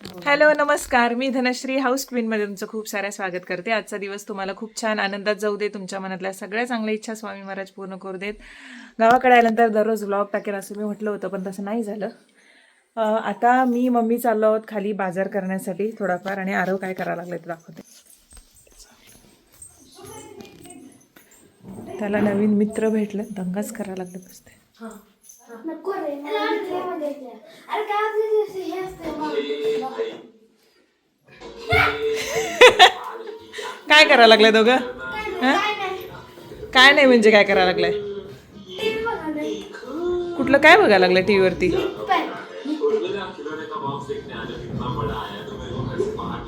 Hello नमस्कार. मी Dhanashree house क्वीनमध्ये तुमचं खूप सारं स्वागत करते. आजचा दिवस तुम्हाला खूप छान आनंदात जाऊ दे. तुमच्या मनातल्या सगळ्या चांगल्या इच्छा स्वामी महाराज पूर्ण करू देत. गावाकडे आल्यानंतर दररोज ब्लॉग टाकेल असं मी म्हटलं होतं पण तसं नाही झालं. आता मी मम्मी चाललो आहोत खाली बाजार करण्यासाठी थोडाफार आणि आरव काय करायला लागले ते दाखवते. त्याला नवीन मित्र भेटलं. दंगाच करायला लागले बसते नको रे. अरे काय हे असते. काय करायला लागले दोघं काय नाही काय नाही म्हणजे काय करायला लागलंय कुठलं काय बघायला लागलं टी व्हीवरती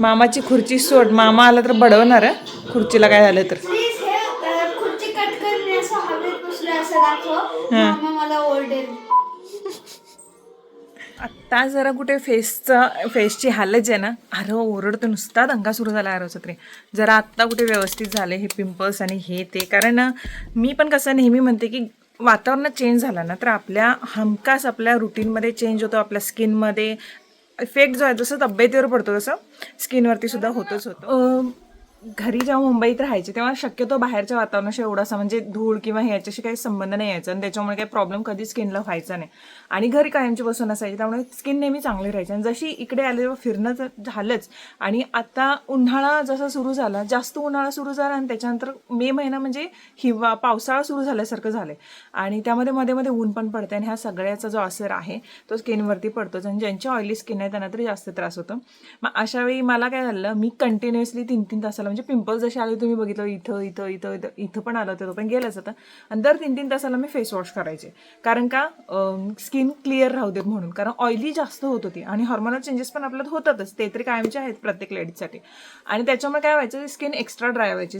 मामाची खुर्ची सोड मामा आला तर बडवणार हं? खुर्चीला काय झालं तर? प्लीज अ, खुर्ची कट करणे असं हवेत बसले असं दाखव. ओरडेल आत्ता जरा कुठे फेसचं फेसची हालच आहे ना अरे ओरडतो नुसता दंगा सुरू झाला अरे तरी जरा आत्ता कुठे व्यवस्थित झाले हे पिंपल्स आणि हे ते. कारण मी पण कसं नेहमी म्हणते की वातावरणात चेंज झाला ना तर आपल्या हमखास आपल्या रुटीनमध्ये चेंज होतो आपल्या स्किनमध्ये इफेक्ट जो आहे जसं तब्येतीवर पडतो तसं स्किनवरती सुद्धा होतच होतं. घरी जेव्हा मुंबईत राहायचे तेव्हा शक्यतो बाहेरच्या वातावरणाशी एवढासा म्हणजे धूळ किंवा ह्याच्याशी काही संबंध नाही यायचा आणि त्याच्यामुळे काही प्रॉब्लेम कधी स्किनला व्हायचा नाही. आणि घरी कायमची बसून असायची त्यामुळे स्किन नेहमी चांगली राहायची. आणि जशी इकडे आले तेव्हा फिरणं झालंच. आणि आता उन्हाळा जसा सुरू झाला जास्त उन्हाळा सुरू झाला आणि त्याच्यानंतर मे महिना म्हणजे हिवा पावसाळा सुरू झाल्यासारखं झालं आणि त्यामध्ये मध्ये मध्ये ऊन पण पडते आणि ह्या सगळ्याचा जो असर आहे तो स्किनवरती पडतोच. आणि ज्यांची ऑइली स्किन आहे त्यांना तरी जास्त त्रास होतो. मग अशावेळी मला काय झालं मी कंटिन्युअसली तीन तीन तासाला म्हणजे पिंपल्स जसे आले तुम्ही बघितलं इथं इथं इथं इथं इथं पण आलं होतं पण गेलंच आता आणि दर तीन तीन तासाला मी फेस वॉश करायचे. कारण का स्किन क्लिअर राहू देत म्हणून. कारण ऑइली जास्त होत होती. आणि हॉर्मोनल चेंजेस पण आपल्यात होतातच. ते तरी कायमचे आहेत प्रत्येक लेडीजसाठी आणि त्याच्यामुळे काय व्हायचं स्किन एक्स्ट्रा ड्राय व्हायची.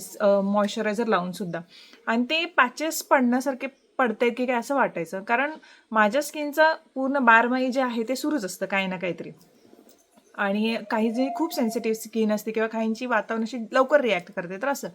मॉइश्चरायझर लावून सुद्धा. आणि ते पॅचेस पडण्यासारखे पडतायत की काय असं वाटायचं. कारण माझ्या स्किनचा पूर्ण बारमाही जे आहे ते सुरूच असतं काही ना काहीतरी. आणि काही जे खूप सेन्सिटिव्ह स्किन असते किंवा काहींची वातावरणाशी लवकर रिॲक्ट करते तर असं.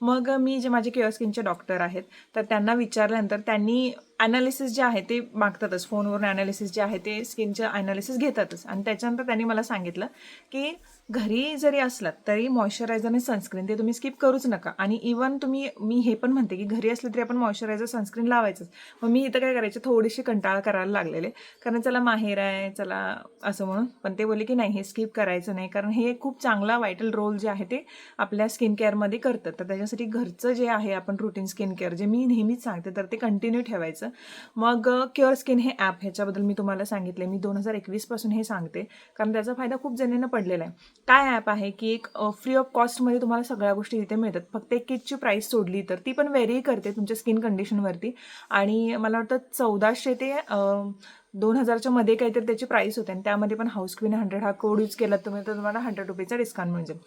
मग मी जे माझे केअर स्किनचे डॉक्टर आहेत तर त्यांना विचारल्यानंतर त्यांनी ॲनालिसिस जे आहे ते मागतातच. फोनवरून ॲनालिसिस जे आहे ते स्किनचं ॲनालिसिस घेतातच. आणि त्याच्यानंतर त्यांनी मला सांगितलं की घरी जरी असलात तरी मॉइश्चरायझर आणि सनस्क्रीन ते तुम्ही स्किप करूच नका. आणि इवन तुम्ही मी हे पण म्हणते की घरी असलं तरी आपण मॉइश्चरायझर सनस्क्रीन लावायचंच. मग मी इथं काय करायचे? थोडीशी कंटाळा करायला लागलेले. कारण चला माहेर आहे चला असं म्हणून. पण ते बोलले की नाही हे स्किप करायचं नाही. कारण हे खूप चांगला वायटल रोल जे आहे ते आपल्या स्किन केअरमध्ये करतं. तर त्याच्यासाठी घरचं जे आहे आपण रुटीन स्किन केअर जे मी नेहमीच सांगते तर ते कंटिन्यू ठेवायचं. मग क्युअर स्किन हे ॲप ह्याच्याबद्दल मी तुम्हाला सांगितले. मी दोन हजार एकवीसपासून हे सांगते. कारण त्याचा फायदा खूप जणांना पडलेला आहे. काय ॲप आहे की एक फ्री ऑफ कॉस्टमध्ये तुम्हाला सगळ्या गोष्टी इथे मिळतात. फक्त एक किटची प्राईस सोडली तर ती पण व्हेरी करते तुमच्या स्किन कंडिशनवरती आणि मला वाटतं चौदाशे ते दोन हजारच्या मध्ये काहीतरी त्याची प्राईस होते. आणि त्यामध्ये पण हाऊस क्वीन हंड्रेड हा कोड यूज केला तुम्ही तर तुम्हाला हंड्रेड रुपीचा डिस्काउंट मिळेल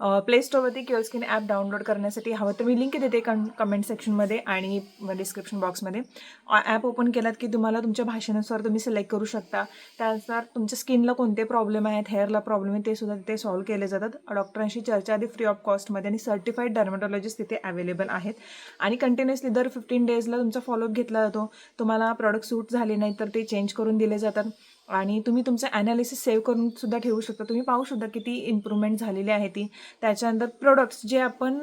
प्ले स्टोअरवरती क्युअर स्किन ॲप डाउनलोड करण्यासाठी हवं तर मी लिंक देते कन कमेंट सेक्शनमध्ये आणि डिस्क्रिप्शन बॉक्समध्ये ॲप ओपन केलात की तुम्हाला तुमच्या भाषेनुसार तुम्ही सिलेक्ट करू शकता. त्यानुसार तुमच्या स्किनला कोणते प्रॉब्लेम आहेत हेअरला प्रॉब्लेम आहे ते सुद्धा तिथे सॉल्व्ह केले जातात. डॉक्टरांशी चर्चा आधी फ्री ऑफ कॉस्टमध्ये आणि सर्टिफाईड डर्मॅटॉलॉजिस्ट तिथे अवेलेबल आहेत. आणि कंटिन्युअसली दर फिफ्टीन डेजला तुमचा फॉलोअप घेतला जातो. तुम्हाला प्रॉडक्ट सूट झाले नाही तर ते चेंज करून दिले जातात. आणि तुम्ही तुमचं ॲनालिसिस सेव्ह करून सुद्धा ठेवू शकता. तुम्ही पाहू शकता किती इम्प्रूव्हमेंट झालेली आहे ती. त्याच्यानंतर प्रोडक्ट्स जे आपण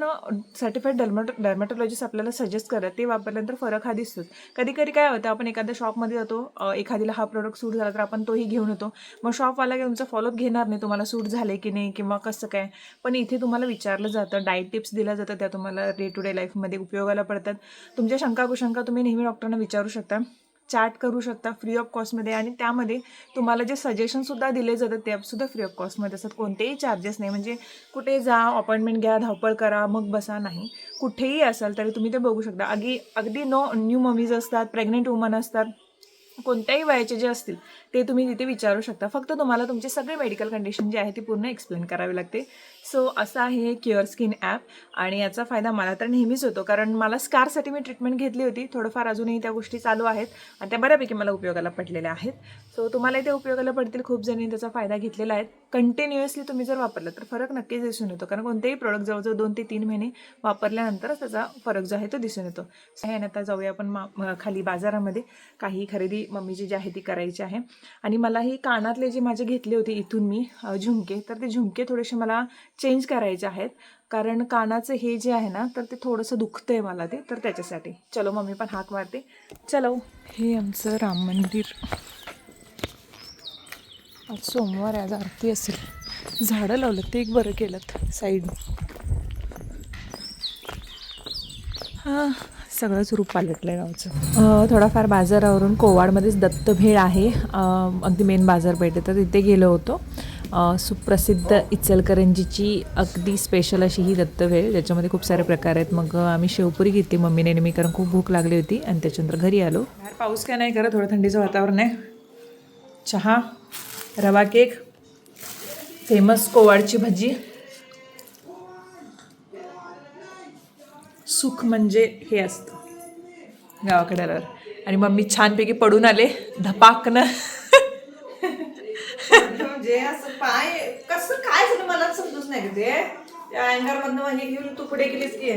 सर्टिफाईड डर्मॅटो डर्मॅटोलॉजिस्ट आपल्याला सजेस्ट करत ते वापरल्यानंतर फरक हा दिसतोच. कधी कधी काय होतं आपण एखाद्या शॉपमध्ये जातो एखादीला हा प्रोडक्ट सूट झाला तर आपण तोही घेऊन येतो. मग शॉपवाला काही तुमचा फॉलोअप घेणार नाही तुम्हाला सूट झाले की नाही किंवा कसं काय. पण इथे तुम्हाला विचारलं जातं डाईट टिप्स दिल्या जातात त्या तुम्हाला डे टू डे लाईफमध्ये उपयोगाला पडतात. तुमच्या शंका कुशंका तुम्ही नेहमी डॉक्टरांना विचारू शकता. चॅट करू शकता फ्री ऑफ कॉस्टमध्ये आणि त्यामध्ये तुम्हाला जे सजेशनसुद्धा दिले जातात ते सुद्धा फ्री ऑफ कॉस्टमध्ये असतात. कोणतेही चार्जेस नाही. म्हणजे कुठे जा अपॉइंटमेंट घ्या धावपळ करा मग बसा नाही. कुठेही असाल तरी तुम्ही ते बघू शकता. अगदी अगदी नो न्यू ममीज असतात प्रेग्नेंट वुमन असतात. कोणत्याही वयाचे जे असतील ते तुम्ही तिथे विचारू शकता. फक्त तुम्हाला तुमची सगळी मेडिकल कंडिशन जी आहे ती पूर्ण एक्सप्लेन करावी लागते. सो असं आहे हे क्युअर स्किन ॲप आणि याचा फायदा मला तर नेहमीच होतो. कारण मला स्कारसाठी मी ट्रीटमेंट घेतली होती. थोडंफार अजूनही त्या गोष्टी चालू आहेत आणि त्या बऱ्यापैकी मला उपयोगाला पडलेल्या आहेत. सो तुम्हाला ते उपयोगाला पडतील. खूप जणी त्याचा फायदा घेतलेला आहे. कंटिन्युअसली तुम्ही जर वापरलं तर फरक नक्कीच दिसून येतो. कारण कोणतेही प्रोडक्ट जवळजवळ दोन ते तीन महिने वापरल्यानंतरच त्याचा फरक जो आहे तो दिसून येतो. आणि आता जाऊया आपण मा खाली बाजारामध्ये. काही खरेदी मम्मीची जी आहे ती करायची आहे. आणि मला ही कानातले जे माझे घेतले होते इथून मी झुमके तर ते झुमके थोडेसे मला चेंज करायचे आहेत. कारण कानाचं हे जे आहे ना तर ते थोडंसं दुखतं आहे मला ते तर त्याच्यासाठी. चलो मम्मी पण हाक मारते. चलो. हे आमचं राम मंदिर. आज सोमवार आज आरती असेल. झाडं लावलं ते एक बरं केलं साईड हां. सगळंच रूप पालटलं आहे गावचं थोडाफार बाजारावरून कोवाडमध्येच दत्तभेळ आहे. अगदी मेन बाजारपेठ तर तिथे गेलो होतो. सुप्रसिद्ध इचलकरंजीची अगदी स्पेशल अशी ही दत्तभेळ ज्याच्यामध्ये खूप सारे प्रकार आहेत. मग आम्ही शेवपुरी घेतली मम्मीने नेहमी कारण खूप भूक लागली होती आणि त्याच्यानंतर घरी आलो. पाऊस काय नाही करा थोडं थंडीचं वातावरण आहे. चहा रवा केक फेमस कोवाडची भजी. सुख म्हणजे हे असतं. गावाकडे आल्यावर. आणि मम्मी छानपैकी पडून आले. धपाकनं. म्हणजे असं पाय कसं काय झालं मला समजूच नाही ते. अँगर मधनं हे घेऊन तू पुढे गेलीस की.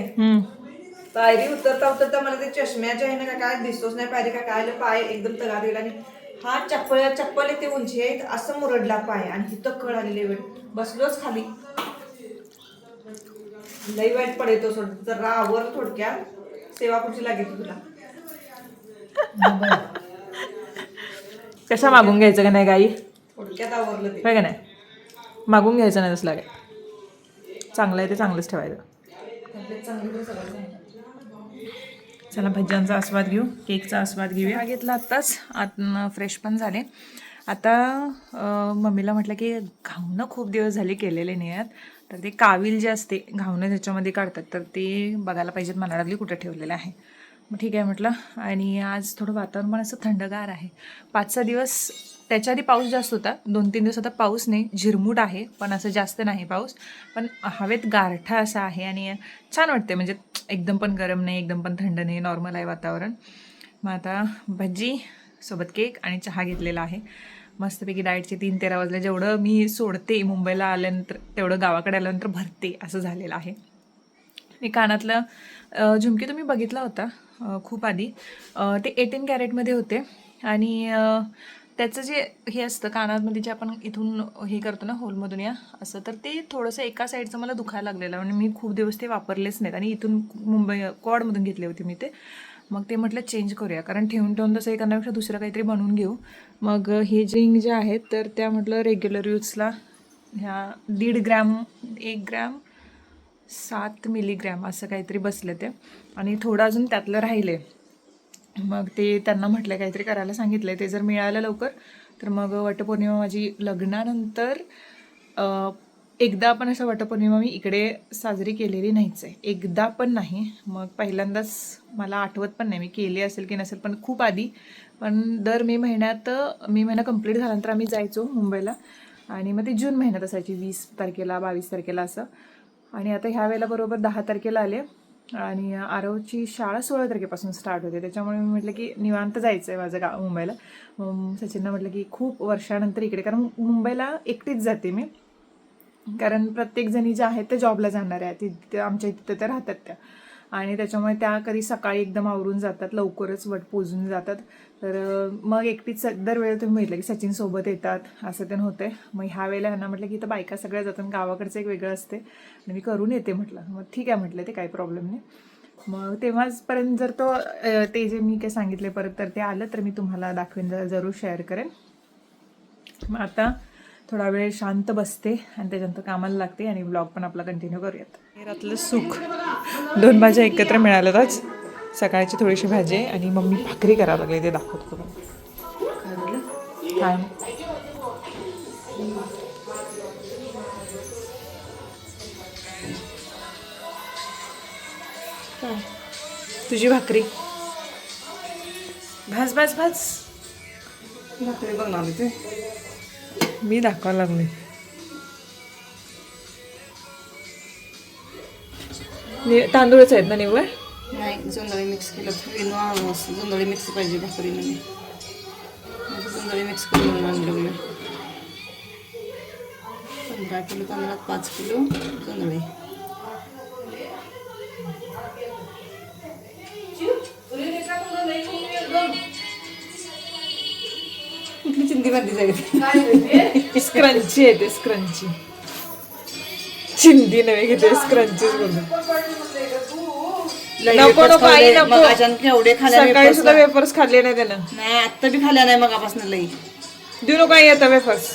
पायरी उतरता उतरता मला ते चष्म्याच्या आहे ना काय दिसतोच नाही पायरी का काय पाय एकदम तगार गेला आणि हा चप्पल चप्पल ते उंची आहे असं मुरडला पाय आणि तिथं कळ आलेली वेळ बसलोच खाली. लई वाईट पडायचो सोड. जरा आवर थोडक्यात. सेवा कुठची लागेल तुला. कशा मागून घ्यायचं का नाही गाई? थोडक्यात आवरलं ते. होय का नाही? मागून घ्यायचं नाही तसलं काय. चांगलं आहे ते चांगलंच ठेवायचं. चांगली सगळं. चला भज्यांचा आस्वाद घेऊ केकचा आस्वाद घेऊया. हा घेतला आत्ताच. आत फ्रेश पण झाले. आता मम्मीला म्हटलं की घावणं खूप दिवस झाले केलेले नाही आहेत तर ते काविल जे असते घावणं त्याच्यामध्ये काढतात तर ते बघायला पाहिजेत. मला लागली कुठं ठेवलेलं आहे. मग ठीक आहे म्हटलं. आणि आज थोडं वातावरण पण असं थंडगार आहे. पाच सहा दिवस त्याच्या आधी पाऊस जास्त होता. दोन तीन दिवस आता पाऊस नाही. झिरमूट आहे पण असं जास्त नाही पाऊस. पण हवेत गारठा असा आहे आणि छान वाटते म्हणजे एकदम पण गरम नाही एकदम पण थंड नाही नॉर्मल आहे वातावरण. मग आता भजी सोबत केक आणि चहा घेतलेला आहे. मस्तपैकी डाएटचे तीन तेरा वाजले. जेवढं मी सोडते मुंबईला आल्यानंतर तेवढं गावाकडे आल्यानंतर भरते असं झालेलं आहे. मी कानातलं झुमकी झुमके तुम्ही बघितला होता खूप आधी. ते एटीन कॅरेटमध्ये होते. आणि त्याचं जे हे असतं कानामध्ये जे आपण इथून हे करतो ना होलमधून या असं तर ते थोडंसं एका साईडचं मला दुखायला लागलेलं. आणि मी खूप दिवस ते वापरलेच नाहीत. आणि इथून मुंबई कॉडमधून घेतले होते मी ते. मग ते म्हटलं चेंज करूया. कारण ठेवून ठेवून तसं हे करण्यापेक्षा दुसरं काहीतरी बनवून घेऊ. मग हे जे रिंग जे आहेत तर त्या म्हटलं रेग्युलर यूजला ह्या दीड ग्रॅम एक ग्रॅम सात मिलीग्रॅम असं काहीतरी बसलं ते. आणि थोडं अजून त्यातलं राहिले मग ते त्यांना म्हटलं काहीतरी करायला सांगितलं ते जर मिळालं लवकर तर मग वटपौर्णिमा माझी लग्नानंतर एकदा पण असं वटपौर्णिमा मी इकडे साजरी केलेली नाहीच आहे एकदा पण नाही. मग पहिल्यांदाच मला आठवत पण नाही मी केली असेल की नसेल पण खूप आधी. पण दर मे महिन्यात मे महिना कंप्लीट झाल्यानंतर आम्ही जायचो मुंबईला. आणि मग ते जून महिन्यात असायची वीस तारखेला बावीस तारखेला असं. आणि आता ह्या वेळेला बरोबर दहा तारखेला आले. आणि आरवची शाळा सोळा तारखेपासून स्टार्ट होते. त्याच्यामुळे मी म्हटलं की निवांत जायचं आहे माझं गाव मुंबईला. मग सचिननं म्हटलं की खूप वर्षानंतर इकडे कारण मुंबईला एकटीच जाते मी. कारण प्रत्येक जणी ज्या आहेत त्या जॉबला जाणार आहेत. तिथे आमच्या इथं त्या राहतात त्या. आणि त्याच्यामुळे त्या कधी सकाळी एकदम आवरून जातात लवकरच वट पोजून जातात. तर मग एकटीच स- दरवेळेला तुम्ही म्हटलं की सचिन सोबत येतात असं ते होतंय. मग ह्या वेळेला ह्यांना म्हटलं की इथं बायका सगळ्या जातात आणि गावाकडचं एक वेगळं असते. आणि मी करून येते म्हटलं. मग ठीक आहे म्हटलं ते काही प्रॉब्लेम नाही. मग तेव्हाचपर्यंत जर तो ते जे मी काय सांगितले परत तर ते आलं तर मी तुम्हाला दाखवेन जरूर शेअर करेन. मग आता थोडा वेळ शांत बसते आणि त्याच्यानंतर कामाला लागते आणि ब्लॉग पण आपला कंटिन्यू करूयात. रातलं सुख. दोन भाज्या एकत्र मिळाल्यात आज. सकाळची थोडीशी भाजी आहे आणि मम्मी भाकरी करायला लागली ते दाखवतो तुम्हाला काय? तुझी भाकरी? भाज भाज भाज. भाकरी बनवली ते. मी दाखवायला लागले. तांदूळच आहेत ना निव्वळ नाही जोंधळी मिक्स केलं विनो जोंधळी मिक्स पाहिजे भाकरी मी? जोंधळी मिक्स करून आणलं पंधरा किलो? तांदळात पाच किलो जोंधळे. चिंदी बांधली जाईल स्क्रंची आहे ते स्क्रंची चिंदी नव्हे घेते स्क्रंचीच बोलतो नको नको आई नको. मग अचानक केवढे खाल्या सकाळी सुद्धा. वेफर्स खाल्ले नाही त्यानं. नाही आत्ता बी खाल्या नाही मगापासून लई. देऊ नको आई आता वेफर्स.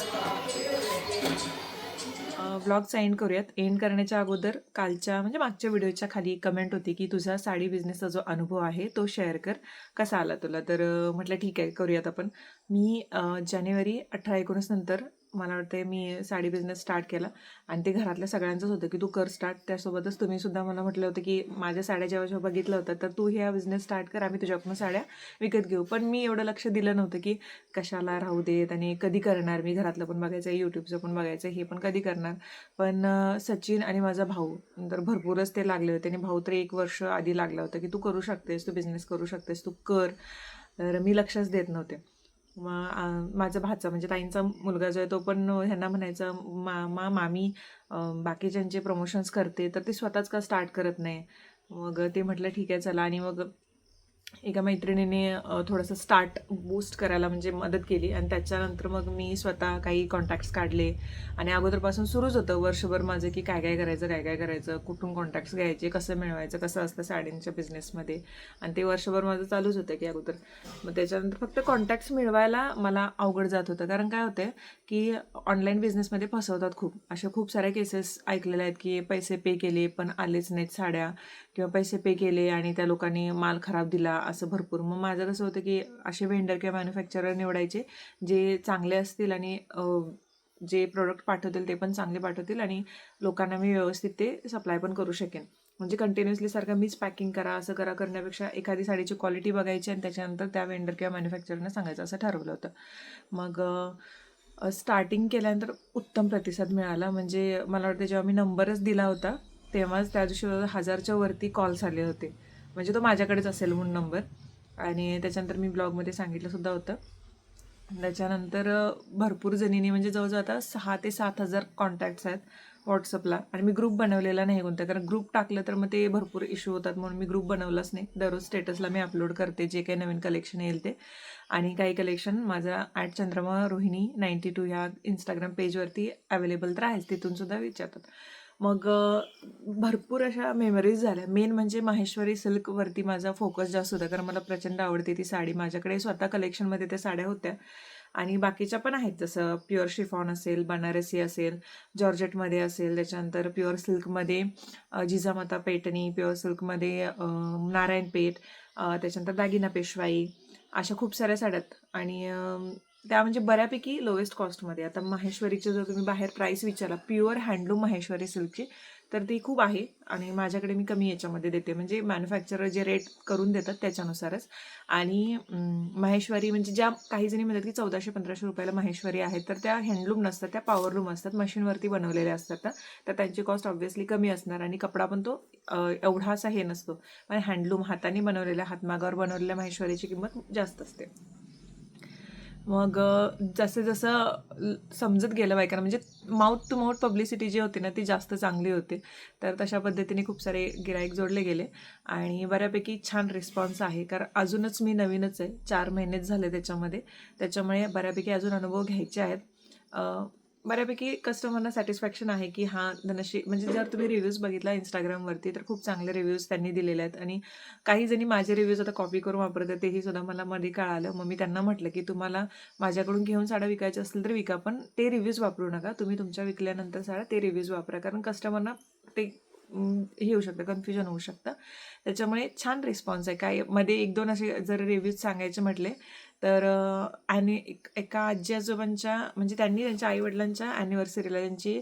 ब्लॉगचा एंड करूयात. एंड करण्याच्या अगोदर कालच्या म्हणजे मागच्या व्हिडिओच्या खाली कमेंट होती की तुझा साडी बिझनेसचा जो अनुभव आहे तो शेअर कर. कसा आला तुला? तर म्हटलं ठीक आहे करूयात आपण. मी जानेवारी अठरा एकोणीस नंतर मला वाटते मी साडी बिझनेस स्टार्ट केला. आणि ते घरातल्या सगळ्यांचंच होतं की तू कर स्टार्ट त्यासोबतच तुम्ही सुद्धा मला म्हटलं होतं की माझ्या साड्या जेव्हा जेव्हा बघितलं होतं तर तू ह्या बिझनेस स्टार्ट कर आम्ही तुझ्याकडून साड्या विकत घेऊ. पण मी एवढं लक्ष दिलं नव्हतं की कशाला राहू देत आणि कधी करणार. मी घरातलं पण बघायचं आहे यूट्यूबचं पण बघायचं आहे हे पण कधी करणार. पण सचिन आणि माझा भाऊ तर भरपूरच ते लागले होते. आणि भाऊ तर एक वर्ष आधी लागला होता की तू करू शकतेस तू बिझनेस करू शकतेस तू कर. तर मी लक्षच देत नव्हते. मग माझा भाचा म्हणजे ताईंचा मुलगा जो आहे तो पण ह्यांना म्हणायचा मामा मामी बाकीच्यांचे प्रमोशन्स करते तर ते स्वतःच का स्टार्ट करत नाही? मग ते म्हटलं ठीक आहे चला. आणि मग एका मैत्रिणीने थोडंसं स्टार्ट बूस्ट करायला म्हणजे मदत केली आणि त्याच्यानंतर मग मी स्वतः काही कॉन्टॅक्ट्स काढले. आणि अगोदरपासून सुरूच होतं वर्षभर माझं की काय काय करायचं काय काय करायचं कुठून कॉन्टॅक्ट्स घ्यायचे कसं मिळवायचं कसं असतं साडींच्या बिझनेसमध्ये आणि ते वर्षभर माझं चालूच होतं की अगोदर. मग त्याच्यानंतर फक्त कॉन्टॅक्ट्स मिळवायला मला अवघड जात होतं. कारण काय होतं की ऑनलाईन बिझनेसमध्ये फसवतात खूप. अशा खूप साऱ्या केसेस ऐकलेल्या आहेत की पैसे पे केले पण आलेच नाहीत साड्या. किंवा पैसे पे केले आणि त्या लोकांनी माल खराब दिला असं भरपूर. मग माझं कसं होतं की असे व्हेंडर किंवा मॅन्युफॅक्चरर निवडायचे जे चांगले असतील आणि जे प्रोडक्ट पाठवतील ते पण चांगले पाठवतील आणि लोकांना मी व्यवस्थित ते सप्लाय पण करू शकेन. म्हणजे कंटिन्युअसली सारखं मीच पॅकिंग करा असं करा करण्यापेक्षा एखादी साडीची क्वालिटी बघायची आणि त्याच्यानंतर त्या वेंडर किंवा मॅन्युफॅक्चरनं सांगायचं असं ठरवलं होतं. मग स्टार्टिंग केल्यानंतर उत्तम प्रतिसाद मिळाला. म्हणजे मला वाटतं जेव्हा मी नंबरच दिला होता तेव्हाच त्या दिवशी हजारच्या वरती कॉल्स आले होते. म्हणजे तो माझ्याकडेच असेल म्हणून नंबर आणि त्याच्यानंतर मी ब्लॉगमध्ये सांगितलं सुद्धा होतं. त्याच्यानंतर भरपूर जणींनी म्हणजे जवळजवळ आता सहा ते सात हजार कॉन्टॅक्ट्स आहेत व्हॉट्सअपला आणि मी ग्रुप बनवलेला नाही कोणता. कारण ग्रुप टाकलं तर मग ते भरपूर इश्यू होतात म्हणून मी ग्रुप बनवलाच नाही. दररोज स्टेटसला मी अपलोड करते जे काही नवीन कलेक्शन येईल ते. आणि काही कलेक्शन माझा at Chandrama Rohini ninety two ह्या इंस्टाग्राम पेजवरती अवेलेबल तर आहेच. तिथूनसुद्धा विचारतात. मग भरपूर अशा मेमरीज झाल्या. मेन म्हणजे माहेश्वरी सिल्कवरती माझा फोकस जास्त होता. कारण मला प्रचंड आवडते ती साडी. माझ्याकडे स्वतः कलेक्शनमध्ये त्या साड्या होत्या. आणि बाकीच्या पण आहेत. जसं प्युअर शिफॉन असेल बनारसी असेल जॉर्जेटमध्ये असेल. त्याच्यानंतर प्युअर सिल्कमध्ये जिजामाता पेटणी प्युअर सिल्कमध्ये नारायण पेठ त्याच्यानंतर दागिना पेशवाई अशा खूप साऱ्या साड्या आहेत. आणि त्या म्हणजे बऱ्यापैकी लोएस्ट कॉस्टमध्ये आता माहेश्वरीचे जर तुम्ही बाहेर प्राईस विचारला प्युअर हँडलूम माहेश्वरी सिल्कची तर ती खूप आहे आणि माझ्याकडे मी कमी याच्यामध्ये देते. म्हणजे मॅन्युफॅक्चरर जे रेट करून देतात त्याच्यानुसारच. आणि महेश्वरी माहेश्वरी म्हणजे ज्या काही जणी म्हणतात की चौदाशे पंधराशे रुपयाला माहेश्वरी आहेत तर त्या हँडलूम नसतात त्या पॉवरलूम असतात मशीनवरती बनवलेल्या असतात. तर त्यांची कॉस्ट ऑब्व्हियसली कमी असणार आणि कपडा पण तो एवढा असा हे नसतो. पण हँडलूम हाताने बनवलेल्या हातमागावर बनवलेल्या माहेश्वरीची किंमत जास्त असते. मग जसं जसं समजत गेलं बायकांना म्हणजे माउथ टू माउथ पब्लिसिटी जी होती ना ती जास्त चांगली होती. तर तशा पद्धतीने खूप सारे गिराईक जोडले गेले आणि बऱ्यापैकी छान रिस्पॉन्स आहे. कारण अजूनच मी नवीनच आहे. चार महिनेच झाले त्याच्यामध्ये. त्याच्यामुळे बऱ्यापैकी अजून अनुभव घ्यायचे आहेत. बऱ्यापैकी कस्टमरना सॅटिस्फॅक्शन आहे की हां धनश्री म्हणजे जर तुम्ही रिव्ह्यूज बघितला इंस्टाग्रामवरती तर खूप चांगले रिव्ह्यूज त्यांनी दिलेले आहेत. आणि काही जणी माझे रिव्ह्यूज आता कॉपी करून वापरतात तेही सुद्धा मला मध्ये कळालं. मग मी त्यांना म्हटलं की तुम्हाला माझ्याकडून घेऊन साड्या विकायच्या असतील तर विका पण ते रिव्ह्यूज वापरू नका. तुम्ही तुमच्या विकल्यानंतर साड्या ते रिव्ह्यूज वापरा. कारण कस्टमरना ते हे होऊ शकतं कन्फ्युजन होऊ शकतं. त्याच्यामुळे छान रिस्पॉन्स आहे. काय मध्ये एक दोन असे जर रिव्ह्यूज सांगायचे म्हटले तर आणि एक एका आजी आजोबांच्या म्हणजे त्यांनी त्यांच्या आईवडिलांच्या ॲनिव्हर्सरीला त्यांची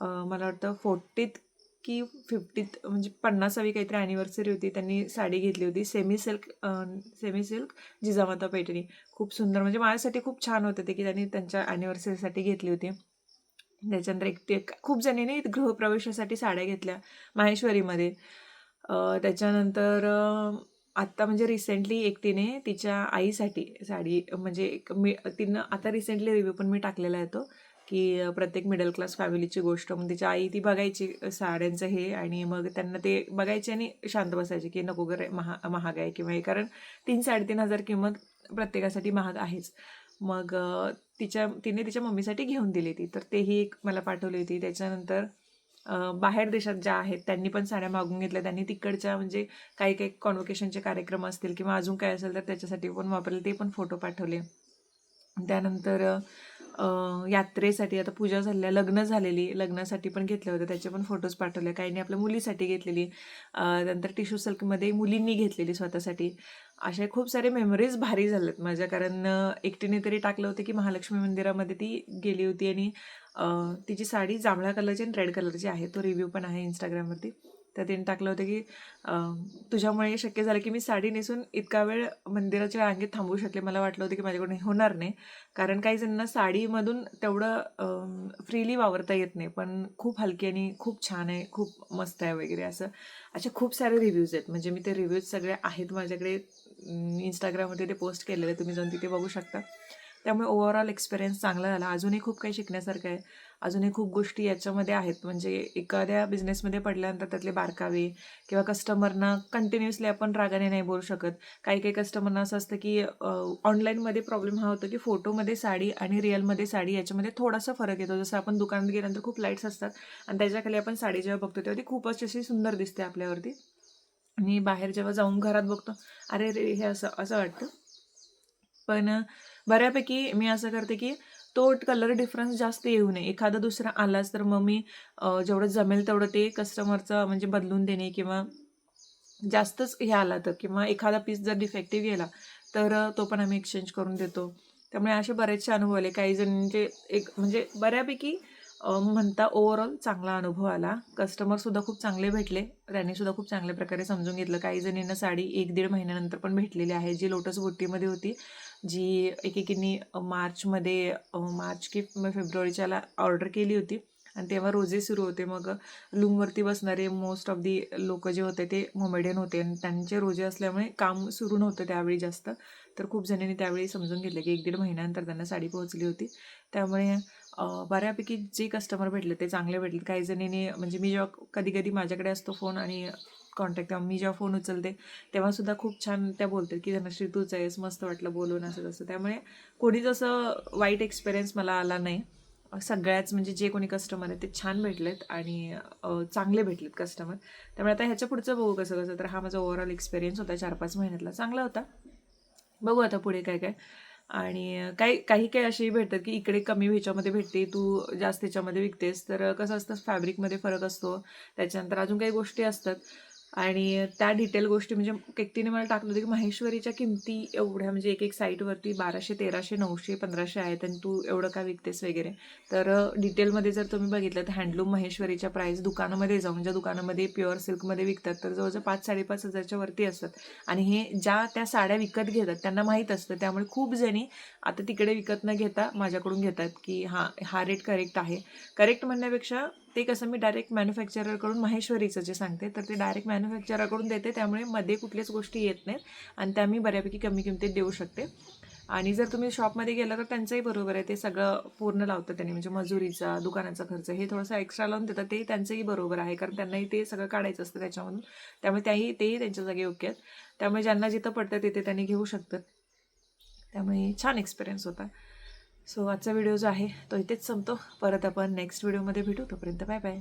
मला वाटतं फोर्टीत की फिफ्टीत म्हणजे पन्नासावी काहीतरी ॲनिव्हर्सरी होती. त्यांनी साडी घेतली होती. Semi silk semi silk Jijamata Paithani. खूप सुंदर म्हणजे माझ्यासाठी खूप छान होतं ते की त्यांनी त्यांच्या ॲनिव्हर्सरीसाठी घेतली होती. त्याच्यानंतर एक ते खूप जणींनी गृहप्रवेशासाठी साड्या घेतल्या माहेश्वरीमध्ये. त्याच्यानंतर आत्ता म्हणजे रिसेंटली एक तिने तिच्या आईसाठी साडी म्हणजे एक मी तिनं आता रिसेंटली रिव्ह्यू पण मी टाकलेला आहे तो की प्रत्येक मिडल क्लास फॅमिलीची गोष्ट मग तिची आई ती बघायची साड्यांचं हे आणि मग त्यांना ते बघायचे आणि शांत बसायचे की नको गे महा महाग आहे किंवा हे कारण तीन साडेतीन हजार किंमत प्रत्येकासाठी महाग आहेच. मग तिच्या तिने तिच्या मम्मीसाठी घेऊन दिली ती तर तेही एक मला पाठवली होती. त्याच्यानंतर बाहेर देशात ज्या आहेत त्यांनी पण साड्या मागून घेतल्या. त्यांनी तिकडच्या म्हणजे काही काही कॉन्व्हकेशनचे कार्यक्रम असतील किंवा अजून काय असेल तर त्याच्यासाठी पण वापरले ते पण फोटो पाठवले. त्यानंतर यात्रेसाठी आता पूजा झालेल्या लग्न झालेली लग्नासाठी पण घेतल्या होत्या. त्याचे पण फोटोज पाठवले. काहींनी आपल्या मुलीसाठी घेतलेली. नंतर टिश्यू सिल्कमध्ये मुलींनी घेतलेली स्वतःसाठी. असे खूप सारे मेमरीज भारी झाल्यात माझ्या. कारण एकटीने तरी टाकलं होतं की महालक्ष्मी मंदिरामध्ये ती गेली होती आणि तिची साडी जांभळ्या कलरची आणि रेड कलरची आहे. तो रिव्ह्यू पण आहे इंस्टाग्रामवरती त्या तिने टाकलं होतं की तुझ्यामुळे हे शक्य झालं की मी साडी नेसून इतका वेळ मंदिराच्या रांगेत थांबू शकले. मला वाटलं होतं की माझ्याकडून होणार नाही. कारण काही जणांना साडीमधून तेवढं फ्रीली वावरता येत नाही. पण खूप हलकी आणि खूप छान आहे खूप मस्त आहे वगैरे असं. असे खूप सारे रिव्ह्यूज आहेत. म्हणजे मी ते रिव्ह्यूज सगळे आहेत माझ्याकडे. इंस्टाग्राममध्ये ते पोस्ट केलेले तुम्ही जाऊन तिथे बघू शकता. त्यामुळे ओव्हरऑल एक्सपिरियन्स चांगला झाला. अजूनही खूप काही शिकण्यासारखं आहे. अजूनही खूप गोष्टी याच्यामध्ये आहेत. म्हणजे एखाद्या बिझनेसमध्ये पडल्यानंतर त्यातले बारकावे किंवा कस्टमरना कंटिन्युअसली आपण रागाने नाही बोलू शकत. काही काही कस्टमरना असं असतं की ऑनलाईनमध्ये प्रॉब्लेम हा होतो की फोटोमध्ये साडी आणि रिअलमध्ये साडी याच्यामध्ये थोडासा फरक येतो. जसं आपण दुकानात गेल्यानंतर खूप लाईट्स असतात आणि त्याच्याखाली आपण साडी जेव्हा बघतो तेव्हा ती खूपच अशी सुंदर दिसते आपल्यावरती. आणि बाहेर जेव्हा जाऊन घरात बघतो अरे रे हे असं असं वाटतं. पण बऱ्यापैकी मी असं करते की तो कलर डिफरन्स जास्त येऊ नये. एखादा दुसरा आलाच तर मग मी जेवढं जमेल तेवढं ते कस्टमरचं म्हणजे बदलून देणे किंवा जास्तच हे आला तर किंवा एखादा पीस जर डिफेक्टिव्ह गेला तर तो पण आम्ही एक्सचेंज करून देतो. त्यामुळे असे बरेचसे अनुभव आले. काही जणांचे एक म्हणजे बऱ्यापैकी म्हणता ओव्हरऑल चांगला अनुभव आला. कस्टमरसुद्धा खूप चांगले भेटले. त्यांनीसुद्धा खूप चांगल्या प्रकारे समजून घेतलं. काही जणींना साडी एक दीड महिन्यानंतर पण भेटलेली आहे जी लोटस बुट्टीमध्ये होती. जी एकेकींनी मार्चमध्ये मार्च की फेब्रुवारीच्याला ऑर्डर केली होती आणि तेव्हा रोजे सुरू होते. मग लूमवरती बसणारे मोस्ट ऑफ दी लोक जे होते ते मोमेडियन होते आणि त्यांचे रोजे असल्यामुळे काम सुरू नव्हतं त्यावेळी जास्त. तर खूप जणांनी त्यावेळी समजून घेतलं की एक दीड महिन्यानंतर त्यांना साडी पोहोचली होती. त्यामुळे बऱ्यापैकी जे कस्टमर भेटले ते चांगले भेटले. काही जणींनी म्हणजे मी जेव्हा कधी कधी माझ्याकडे असतो फोन आणि कॉन्टॅक्ट मी जेव्हा फोन उचलते तेव्हा सुद्धा खूप छान त्या बोलतात की धनश्री तूच आहेस मस्त वाटलं बोलून असं तसं. त्यामुळे कोणीच असं वाईट एक्सपिरियन्स मला आला नाही. सगळ्याच म्हणजे जे कोणी कस्टमर आहेत ते छान भेटलेत आणि चांगले भेटलेत कस्टमर त्यामुळे आता ह्याच्या पुढचं बघू कसं कसं. तर हा माझा ओव्हरऑल एक्सपिरियन्स होता चार पाच महिन्यातला. चांगला होता. बघू आता पुढे काय काय. आणि काही काही काही असेही भेटतात की इकडे कमी ह्याच्यामध्ये भेटते तू जास्त ह्याच्यामध्ये विकतेस. तर कसं असतं फॅब्रिकमध्ये फरक असतो. त्याच्यानंतर अजून काही गोष्टी असतात. आणि त्या डिटेल गोष्टी म्हणजे व्यक्तीने मला टाकलं होतं की माहेश्वरीच्या किमती एवढ्या म्हणजे एक एक साईटवरती बाराशे तेराशे नऊशे पंधराशे आहेत आणि तू एवढं का विकतेस वगैरे. तर डिटेलमध्ये जर तुम्ही बघितलं तर हँडलूम महेश्वरीच्या प्राईस दुकानामध्ये जाऊन ज्या दुकानामध्ये प्युअर सिल्कमध्ये विकतात. तर जवळजवळ पाच साडेपाच हजारच्या वरती असतात. आणि हे ज्या त्या साड्या विकत घेतात त्यांना माहीत असतं. त्यामुळे खूप जणी आता तिकडे विकत न घेता माझ्याकडून घेतात की हां हा रेट करेक्ट आहे. करेक्ट म्हणण्यापेक्षा ते कसं मी डायरेक्ट मॅन्युफॅक्चररकडून माहेश्वरीचं जे सांगते तर ते डायरेक्ट मॅन्युफॅक्चररकडून देते. त्यामुळे मध्ये कुठल्याच गोष्टी येत नाहीत आणि त्या मी बऱ्यापैकी कमी किमतीत देऊ शकते. आणि जर तुम्ही शॉपमध्ये गेला तर त्यांचंही बरोबर आहे. ते सगळं पूर्ण लावतं त्यांनी. म्हणजे मजुरीचा दुकानाचा खर्च हे थोडंसं एक्स्ट्रा लावून देतात. ते त्यांचंही बरोबर आहे. कारण त्यांनाही ते सगळं काढायचं असतं त्याच्यामधून. त्यामुळे त्याही तेही त्यांच्या जागी योग्य आहेत. त्यामुळे ज्यांना जिथं पडतं तिथे त्यांनी घेऊ शकतात. त्यामुळे छान एक्सपिरियन्स होता. सो आजचा व्हिडिओ जो आहे तो इथेच संपतो. परत आपण नेक्स्ट व्हिडिओमध्ये भेटू. तोपर्यंत बाय बाय